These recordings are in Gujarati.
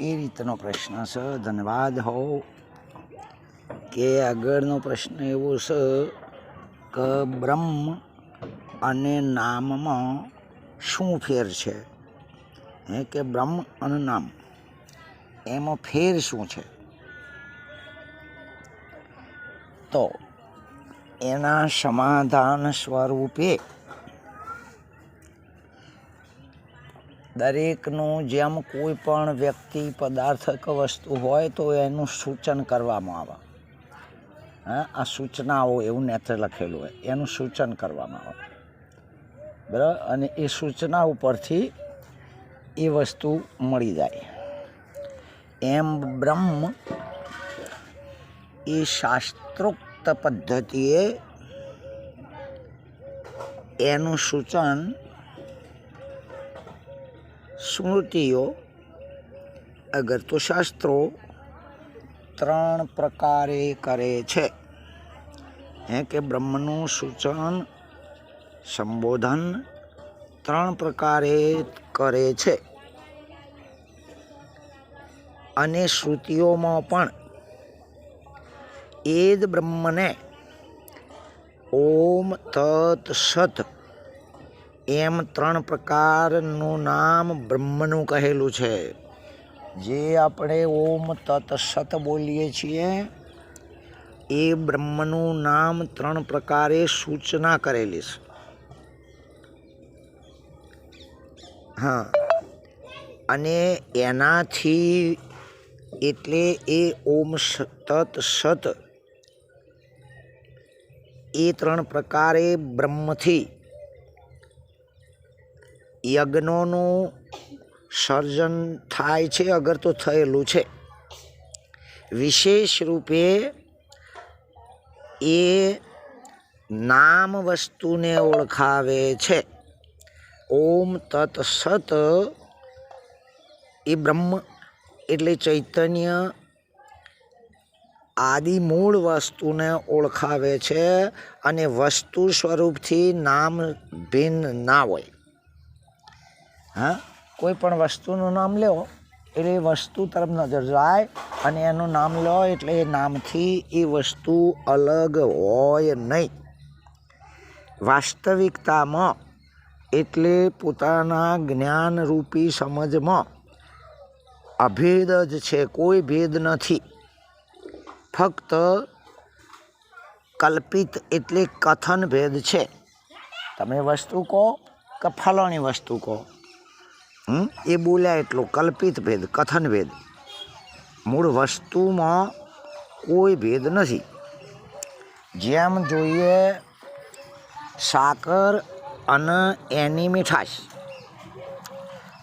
એ રીતનો પ્રશ્ન છે. ધન્યવાદ હો. કે આગળનો પ્રશ્ન એવો છે કે બ્રહ્મ અને નામમાં શું ફેર છે? હે, કે બ્રહ્મ અને નામ, એમાં ફેર શું છે? તો એના સમાધાન સ્વરૂપે દરેકનું જેમ કોઈ પણ વ્યક્તિ પદાર્થ કે વસ્તુ હોય તો એનું સૂચન કરવામાં આવે. હા, આ સૂચનાઓ એવું નેત્ર લખેલું હોય, એનું સૂચન કરવામાં આવે. બરાબર? અને એ સૂચના ઉપરથી એ વસ્તુ મળી જાય. એમ બ્રહ્મ એ શાસ્ત્રોક્ત પદ્ધતિએ એનું સૂચન સ્મૃતિઓ, અગર તો શાસ્ત્રો ત્રણ પ્રકારે કરે છે. હે કે બ્રહ્મનું સૂચન, સંબોધન ત્રણ પ્રકારે કરે છે. અને શ્રુતિઓમાં પણ એ જ બ્રહ્મને ઓમ તત સત એમ ત્રણ પ્રકારનું નામ બ્રહ્મનું કહેલું છે. જે આપણે ઓમ તત સત બોલીએ છીએ, એ બ્રહ્મનું નામ ત્રણ પ્રકારે સૂચના કરેલી છે. હા, અને એનાથી એટલે એ ઓમ તત સત, એ ત્રણ પ્રકારે બ્રહ્મથી યજ્ઞોનું સર્જન થાય છે, અગર તો થયેલું છે. વિશેષ રૂપે એ નામ વસ્તુને ઓળખાવે છે. ઓમ તત્સત એ બ્રહ્મ એટલે ચૈતન્ય આદિ મૂળ વસ્તુને ઓળખાવે છે અને વસ્તુ સ્વરૂપથી નામ ભિન્ન ના હોય. હા? કોઈ પણ વસ્તુનું નામ લો, એટલે એ વસ્તુ તરફ નજર જાય અને એનું નામ લો એટલે એ નામથી એ વસ્તુ અલગ હોય નહીં. વાસ્તવિકતામાં એટલે પોતાના જ્ઞાનરૂપી સમજમાં અભેદ જ છે, કોઈ ભેદ નથી. ફક્ત કલ્પિત એટલે કથન ભેદ છે. તમે વસ્તુ કહો કે ફલાણી વસ્તુ કહો? એ બોલ્યા એટલો કલ્પિત ભેદ, કથન ભેદ. મૂળ વસ્તુમાં કોઈ ભેદ નથી. જેમ જોઈએ સાકર અને એની મીઠાશ.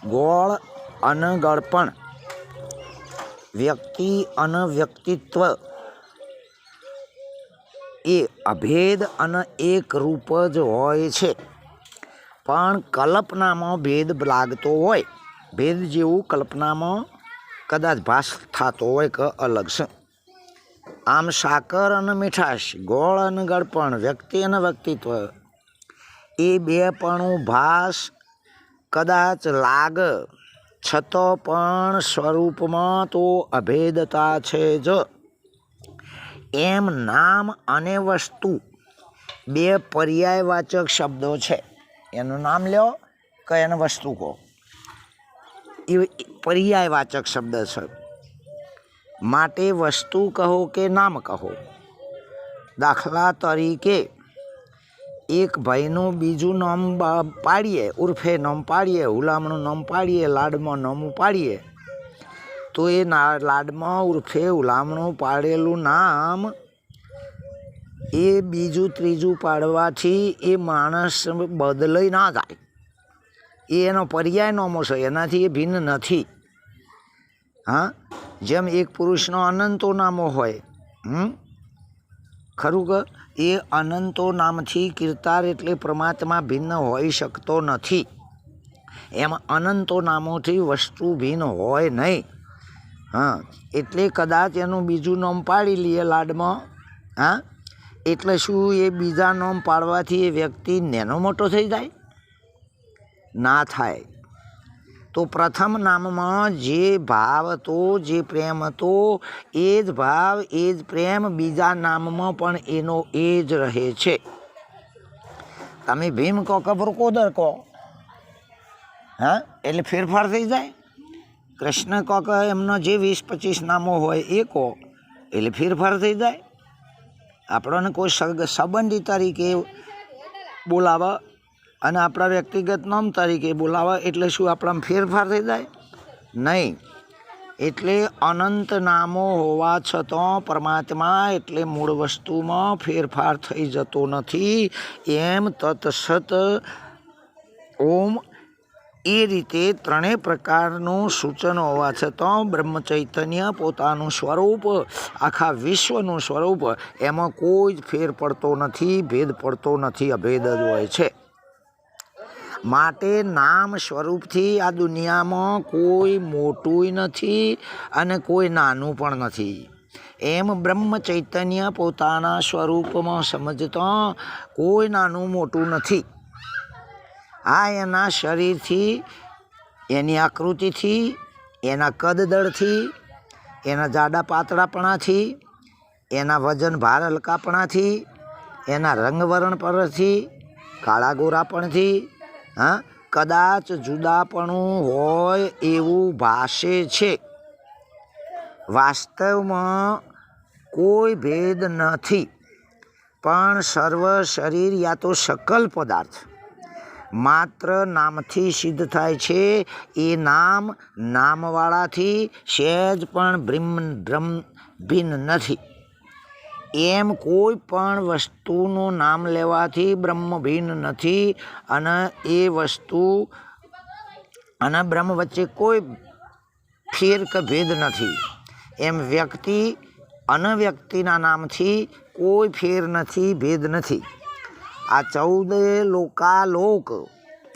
ગોળ અને ગળપણ. વ્યક્તિ અને વ્યક્તિત્વ. એ અભેદ અને એક રૂપ જ હોય છે. પણ કલ્પનામાં ભેદ લાગતો હોય. ભેદ જેવું કલ્પનામાં કદાચ ભાસ થતો હોય કે અલગ છે. આમ સાકર અને મીઠાશ, ગોળ અને ગળપણ, વ્યક્તિ અને વ્યક્તિત્વ, એ બે પણ ભાસ કદાચ લાગ, છતો પણ સ્વરૂપમાં તો અભેદતા છે જ. એમ નામ અને વસ્તુ બે પર્યાયવાચક શબ્દો છે. એનું નામ લ્યો કે એને વસ્તુ કહો. એ પર્યાયવાચક શબ્દ છે. માટે વસ્તુ કહો કે નામ કહો. દાખલા તરીકે, એક ભાઈનું બીજું નામ પાડીએ, ઉર્ફે નામ પાડીએ, હુલામણું નામ પાડીએ, લાડમાં નામ પાડીએ તો એ લાડમાં ઉર્ફે હુલામણું પાડેલું નામ એ બીજું ત્રીજું પાડવાથી એ માણસ બદલાઈ ના જાય. એ એનો પર્યાય નોમો છે એનાથી એ ભિન્ન નથી. હા? જેમ એક પુરુષનો અનંતો નામો હોય, હમ? ખરું કે? એ અનંતો નામથી કીર્તાર એટલે પરમાત્મા ભિન્ન હોઈ શકતો નથી. એમ અનંતો નામોથી વસ્તુ ભિન્ન હોય નહીં. હા? એટલે કદાચ એનું બીજું નામ પાડી લઈએ લાડમાં, હા? એટલે શું એ બીજા નામ પાડવાથી એ વ્યક્તિ નેનો મોટો થઈ જાય? ના થાય. તો પ્રથમ નામમાં જે ભાવ હતો, જે પ્રેમ હતો, એ જ ભાવ, એ જ પ્રેમ બીજા નામમાં પણ એનો એ જ રહે છે. તમે ભીમ કહો કે કોદર કહો? હા? એટલે ફેરફાર થઈ જાય? કૃષ્ણ કહો કે એમનો જે વીસ પચીસ નામો હોય એ કહો, એટલે ફેરફાર થઈ જાય? આપણને કોઈ સંબંધી તરીકે બોલાવે અને આપણા વ્યક્તિગત નામ તરીકે બોલાવે એટલે શું આપણામાં ફેરફાર થઈ જાય? નહીં. એટલે અનંત નામો હોવા છતાં પરમાત્મા એટલે મૂળ વસ્તુમાં ફેરફાર થઈ જતો નથી. એમ તત્સત ઓમ એ રીતે ત્રણેય પ્રકારનું સૂચન હોવા છતાં બ્રહ્મચૈતન્ય પોતાનું સ્વરૂપ, આખા વિશ્વનું સ્વરૂપ, એમાં કોઈ જ ફેર પડતો નથી, ભેદ પડતો નથી, અભેદ જ હોય છે. માટે નામ સ્વરૂપથી આ દુનિયામાં કોઈ મોટું નથી અને કોઈ નાનું પણ નથી. એમ બ્રહ્મ ચૈતન્ય પોતાના સ્વરૂપમાં સમજતા કોઈ નાનું મોટું નથી. આ એના શરીરથી, એની આકૃતિથી, એના કદદળથી, એના જાડા પાતળાપણાથી, એના વજન ભાર હલકાપણાથી, એના રંગવરણ પરથી, કાળા ગોરાપણથી, હા, કદાચ જુદાપણું હોય એવું ભાષે છે. વાસ્તવમાં કોઈ ભેદ નથી, પણ સર્વ શરીર યા તો સકલ પદાર્થ. માત્ર નામથી સિદ્ધ થાય છે. એ નામ નામવાળાથી સહેજ પણ બ્રિમ બ્રહ્મ, ભિન્ન નથી. એમ કોઈ પણ વસ્તુનું નામ લેવાથી બ્રહ્મ ભિન્ન નથી અને એ વસ્તુ અને બ્રહ્મ વચ્ચે કોઈ ફેર કે ભેદ નથી. એમ વ્યક્તિ અનવ્યક્તિના નામથી કોઈ ફેર નથી, ભેદ નથી. આ ચૌદે લોકાલોક,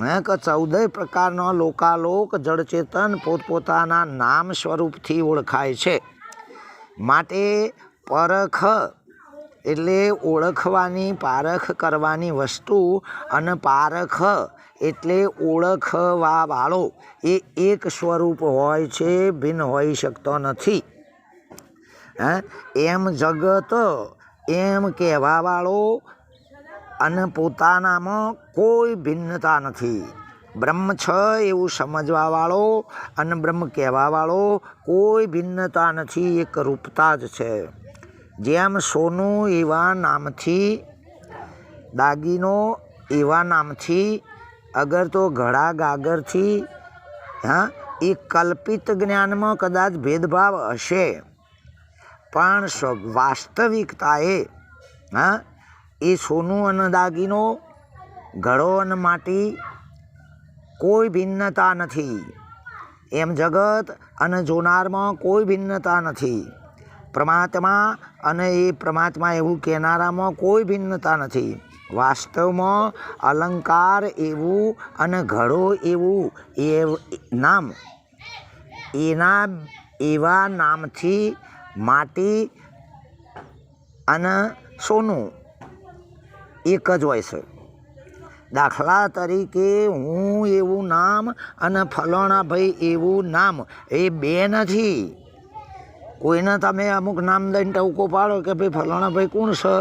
હે કે ચૌદય પ્રકારના લોકાલોક જળચેતન પોતપોતાના નામ સ્વરૂપથી ઓળખાય છે. માટે પરખ એટલે ઓળખવાની, પારખ કરવાની વસ્તુ અને પારખ એટલે ઓળખવાવાળો. એ એક સ્વરૂપ હોય છે, ભિન્ન હોઈ શકતો નથી. હે? એમ જગત એમ કહેવાવાળો અને પોતાનામાં કોઈ ભિન્નતા નથી. બ્રહ્મ છે એવું સમજવાવાળો અને બ્રહ્મ કહેવાવાળો કોઈ ભિન્નતા નથી, એક રૂપતા જ છે. જેમ સોનું એવા નામથી, દાગીનો એવા નામથી, અગર તો ઘડા ગાગરથી, હા, એ કલ્પિત જ્ઞાનમાં કદાચ ભેદભાવ હશે. પણ વાસ્તવિકતાએ હા એ સોનું અને દાગીનો, ઘડો અને માટી કોઈ ભિન્નતા નથી. એમ જગત અને જોનારમાં કોઈ ભિન્નતા નથી. પરમાત્મા અને એ પરમાત્મા એવું કહેનારામાં કોઈ ભિન્નતા નથી. વાસ્તવમાં અલંકાર એવું અને ઘડો એવું એ નામ. એના, એવા નામથી માટી અને સોનું એક જ હોય છે. દાખલા તરીકે હું એવું નામ અને ફલાણા ભાઈ એવું નામ, એ બે નથી કોઈને તમે અમુક નામ દઈને ટવકો પાડો કે ભાઈ ફલાણા ભાઈ કોણ છે?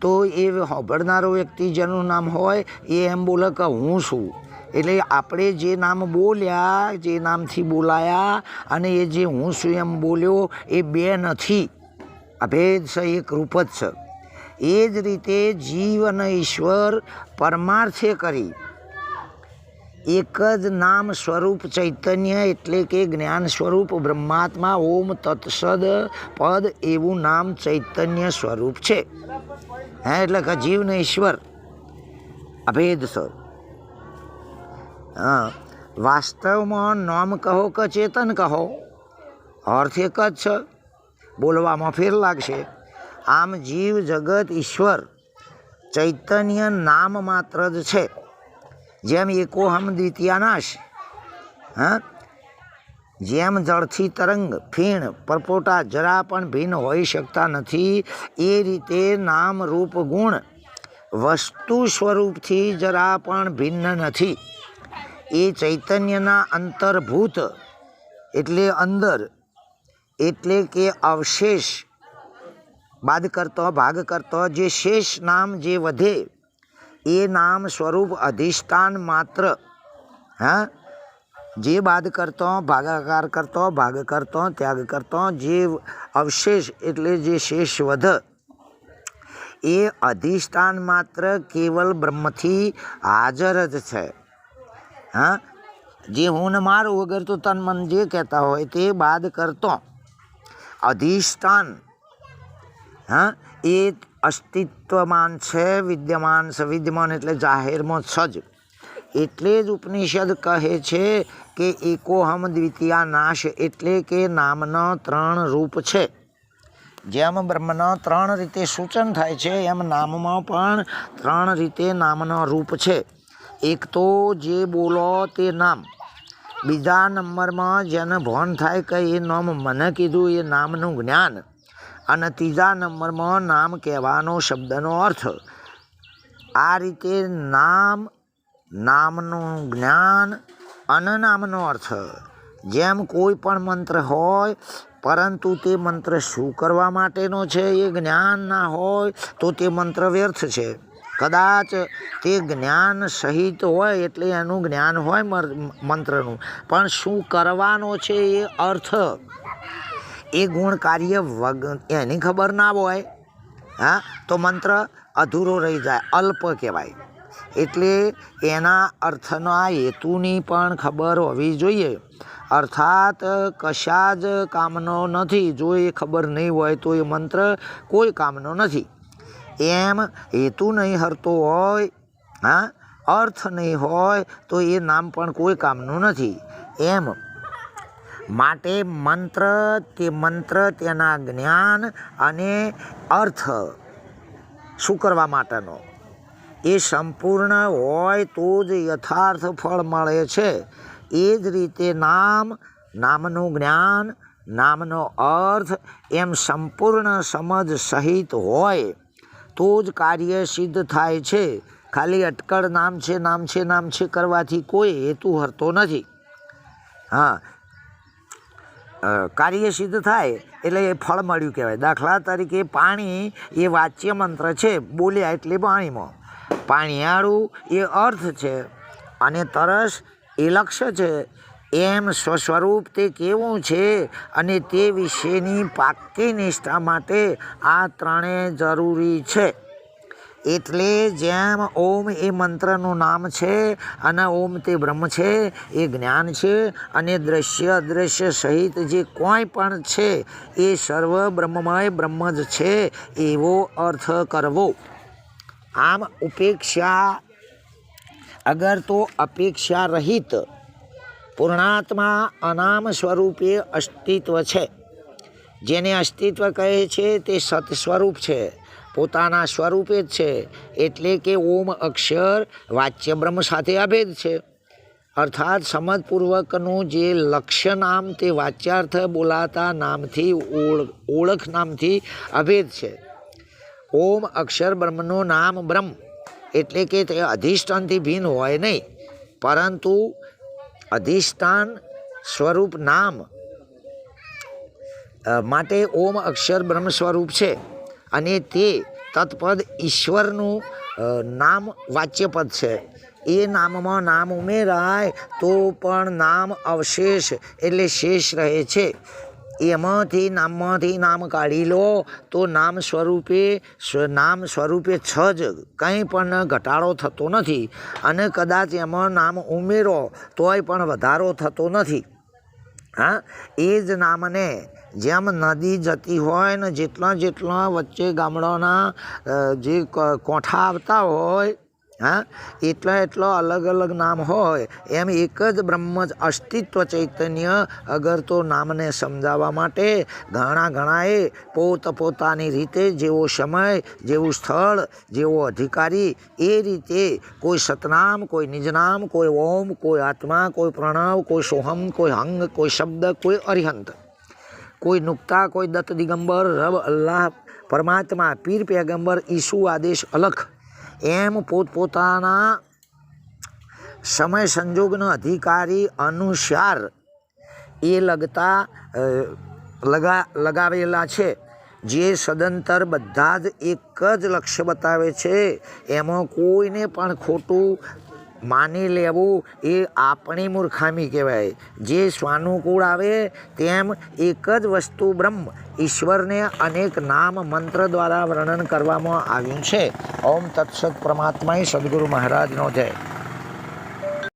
તો એ સાંભળનારો વ્યક્તિ જેનું નામ હોય, એ એમ બોલે કે હું છું. એટલે આપણે જે નામ બોલ્યા, જે નામથી બોલાયા અને એ જે હું છું એમ બોલ્યો, એ બે નથી આ છે, એક રૂપ જ છે. એ જ રીતે જીવ અને ઈશ્વર પરમાર્થે કરી. એક જ નામ સ્વરૂપ ચૈતન્ય એટલે કે જ્ઞાન સ્વરૂપ બ્રહ્માત્મા ઓમ તત્સદ પદ એવું નામ ચૈતન્ય સ્વરૂપ છે. હે, એટલે કે જીવ ઈશ્વર. અભેદ છે હા, વાસ્તવમાં નામ કહો કે ચેતન કહો? અર્થ એક જ છે. બોલવામાં ફેર લાગશે. આમ જીવ જગત ઈશ્વર ચૈતન્ય નામ માત્ર જ છે. જેમ એકોહમ દ્વિતીયાનાશ હા? જેમ જળથી તરંગ, ફીણ, પરપોટા, જરા પણ ભિન્ન હોઈ શકતા નથી, એ રીતે નામ રૂપ ગુણ વસ્તુ સ્વરૂપથી જરા પણ ભિન્ન નથી. એ ચૈતન્યના અંતર્ભૂત એટલે અંદર, એટલે કે અવશેષ બાદ કરતો, ભાગ કરતો, જે શેષ નામ જે વધે, એ નામ સ્વરૂપ અધિષ્ઠાન માત્ર. હા? જે બાદ કરતો, ભાગાકાર કરતો, ભાગ કરતો, ત્યાગ કરતો, જે અવશેષ એટલે જે શેષ વધ, એ અધિષ્ઠાન માત્ર કેવલ બ્રહ્મથી હાજર જ છે. હા? જે હું ને મારું વગર તો તન મન જે કહેતા હોય તે બાદ કરતો. અધિષ્ઠાન હા? એ અસ્તિત્વમાન છે, વિદ્યમાન છે. વિદ્યમાન એટલે જાહેરમાં સજ એટલે જ ઉપનિષદ કહે છે કે એકોહમ દ્વિતીયા નાશ એટલે કે નામનો ત્રણ રૂપ છે. જેમ બ્રહ્મનો ત્રણ રીતે સૂચન થાય છે, એમ નામમાં પણ ત્રણ રીતે નામનો રૂપ છે. એક તો જે બોલો તે નામ. બીજા નંબરમાં જેને ભાન થાય કે એ નામ મને કીધું એ નામનું જ્ઞાન. અને ત્રીજા નંબરમાં નામ કહેવાનો શબ્દનો અર્થ. આ રીતે નામ, નામનું જ્ઞાન અને નામનો અર્થ. જેમ કોઈ પણ મંત્ર હોય, પરંતુ તે મંત્ર શું કરવા માટેનો છે એ જ્ઞાન ના હોય, તો તે મંત્ર વ્યર્થ છે. કદાચ તે જ્ઞાન સહિત હોય એટલે એનું જ્ઞાન હોય મંત્રનું. પણ શું કરવાનો છે એ અર્થ? એ ગુણ કાર્ય વગ, એની ખબર ના હોય, હા, તો મંત્ર અધૂરો રહી જાય, અલ્પ કહેવાય. એટલે એના અર્થના હેતુની પણ ખબર હોવી જોઈએ. અર્થાત કશા જ કામનો નથી, જો એ ખબર નહીં હોય તો એ મંત્ર કોઈ કામનો નથી. એમ હેતુ નહીં હરતો હોય, હા, અર્થ નહીં હોય તો એ નામ પણ કોઈ કામનું નથી. એમ માટે મંત્ર તે મંત્ર તેના જ્ઞાન અને અર્થ શું કરવા માટેનો? એ સંપૂર્ણ હોય તો જ યથાર્થ ફળ મળે છે. એ જ રીતે નામ, નામનું જ્ઞાન, નામનો અર્થ એમ સંપૂર્ણ સમજ સહિત હોય તો જ કાર્ય સિદ્ધ થાય છે. ખાલી અટકળ નામ છે નામ છે નામ છે કરવાથી કોઈ હેતુ હરતો નથી. હા કાર્ય સિદ્ધ થાય એટલે એ ફળ મળ્યું કહેવાય. દાખલા તરીકે પાણી એ વાચ્ય મંત્ર છે, બોલ્યા એટલે પાણીમાં પાણીયાળું એ અર્થ છે અને તરસ એ લક્ષ્ય છે. એમ સ્વસ્વરૂપ તે કેવું છે અને તે વિશેની પાક્કી નિષ્ઠા માટે આ ત્રણે જરૂરી છે. એટલે જેમ ઓમ એ મંત્રનું નામ છે, અને ઓમ તે બ્રહ્મ છે, એ જ્ઞાન છે, અને દ્રશ્ય અદ્રશ્ય સહિત જે કોઈ પણ છે, એ સર્વ બ્રહ્મમય બ્રહ્મ જ છે, એવો અર્થ કરવો. આમ ઉપેક્ષા, અગર તો અપેક્ષા રહિત, પૂર્ણાત્મા અનામ સ્વરૂપે અસ્તિત્વ છે. જેને અસ્તિત્વ કહે છે તે સત સ્વરૂપ છે. પોતાના સ્વરૂપે જ છે, એટલે કે ઓમ અક્ષર વાચ્ય બ્રહ્મ સાથે અભેદ છે. અર્થાત સમજપૂર્વકનું જે લક્ષ્ય નામ તે વાચ્યાર્થ બોલાતા નામથી ઓળ, ઓળખ નામથી અભેદ છે. ઓમ અક્ષર બ્રહ્મનું નામ બ્રહ્મ, એટલે કે તે અધિષ્ઠાનથી ભિન્ન હોય નહીં. પરંતુ અધિષ્ઠાન સ્વરૂપ નામ માટે ઓમ અક્ષર બ્રહ્મ સ્વરૂપ છે. અને તે તત્પદ ઈશ્વરનું નામ વાચ્યપદ છે. એ નામમાં નામ ઉમેરાય તો પણ નામ અવશેષ એટલે શેષ રહે છે. એમાંથી નામમાંથી નામ કાઢી લો તો નામ સ્વરૂપે સ્વ- નામ સ્વરૂપે છ જ કંઈ પણ ઘટાડો થતો નથી. અને કદાચ એમાં નામ ઉમેરો તોય પણ વધારો થતો નથી. હા? એ જ નામને જેમ નદી જતી હોય ને જેટલા જેટલા વચ્ચે ગામડાના જે કોઠા આવતા હોય, હા, એટલા એટલા અલગ અલગ નામ હોય, એમ એક જ બ્રહ્મ જ અસ્તિત્વ ચૈતન્ય અગર તો નામને સમજાવવા માટે ઘણા ઘણાએ પોત પોતાની રીતે જેવો સમય, જેવું સ્થળ, જેવો અધિકારી એ રીતે કોઈ સતનામ, કોઈ નિજનામ, કોઈ ઓમ, કોઈ આત્મા, કોઈ પ્રણવ, કોઈ સોહમ, કોઈ હંગ, કોઈ શબ્દ, કોઈ અરિહંત કોઈ નુક્તા કોઈ દત્ત દિગંબર, રબ અલ્લાહ, પરમાત્મા, પીર પેગંબર, ઈસુ આદેશ અલખ. એમ પોતપોતાના સમય સંજોગના અધિકારી અનુસાર એ લગતા લગા, લગાવેલા છે. જે સદંતર બધા જ એક જ લક્ષ્ય બતાવે છે. એમાં કોઈને પણ ખોટું માની લેવું એ આપણી મૂર્ખામી કહેવાય. જે સ્વાનુકૂળ આવે તેમ એક જ વસ્તુ બ્રહ્મ, ઈશ્વરને અનેક નામ મંત્ર દ્વારા વર્ણન કરવામાં આવ્યું છે. ઓમ તત્સત પરમાત્માએ સદગુરુ મહારાજનો જય.